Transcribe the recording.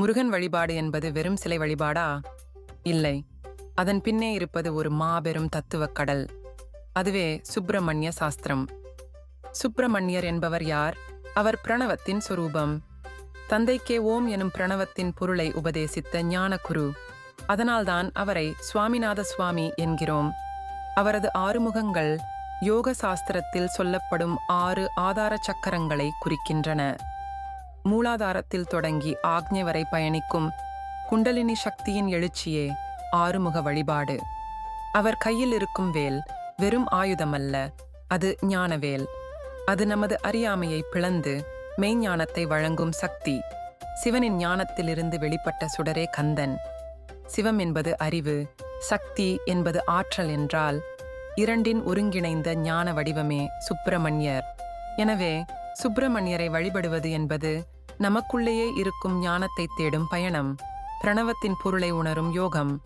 முருகன் வழிபாடு என்பது வெறும் சிலை வழிபாடா? இல்லை. அதன் பின்னே இருப்பது ஒரு மாபெரும் தத்துவக் கடல். அதுவே சுப்பிரமணிய சாஸ்திரம். சுப்பிரமணியர் என்பவர் யார்? அவர் பிரணவத்தின் சொரூபம். தந்தைக்கே ஓம் எனும் பிரணவத்தின் பொருளை உபதேசித்த ஞானகுரு. அதனால்தான் அவரை சுவாமிநாத சுவாமி என்கிறோம். அவரது ஆறுமுகங்கள் யோக சாஸ்திரத்தில் சொல்லப்படும் ஆறு ஆதார சக்கரங்களை குறிக்கின்றன. மூலாதாரத்தில் தொடங்கி ஆக்ஞை வரை பயணிக்கும் குண்டலினி சக்தியின் எழுச்சியே ஆறுமுக வழிபாடு. அவர் கையில் இருக்கும் வேல் வெறும் ஆயுதமல்ல அது ஞானவேல். அது நமது அறியாமையை பிளந்து மெய்ஞானத்தை வழங்கும் சக்தி. சிவனின் ஞானத்திலிருந்து வெளிப்பட்ட சுடரே கந்தன். சிவம் என்பது அறிவு சக்தி என்பது ஆற்றல் என்றால் இரண்டின் ஒருங்கிணைந்த ஞான வடிவமே சுப்பிரமணியர். எனவே சுப்பிரமணியரை வழிபடுவது என்பது நமக்குள்ளேயே இருக்கும் ஞானத்தை தேடும் பயணம். பிரணவத்தின் பொருளை உணரும் யோகம்.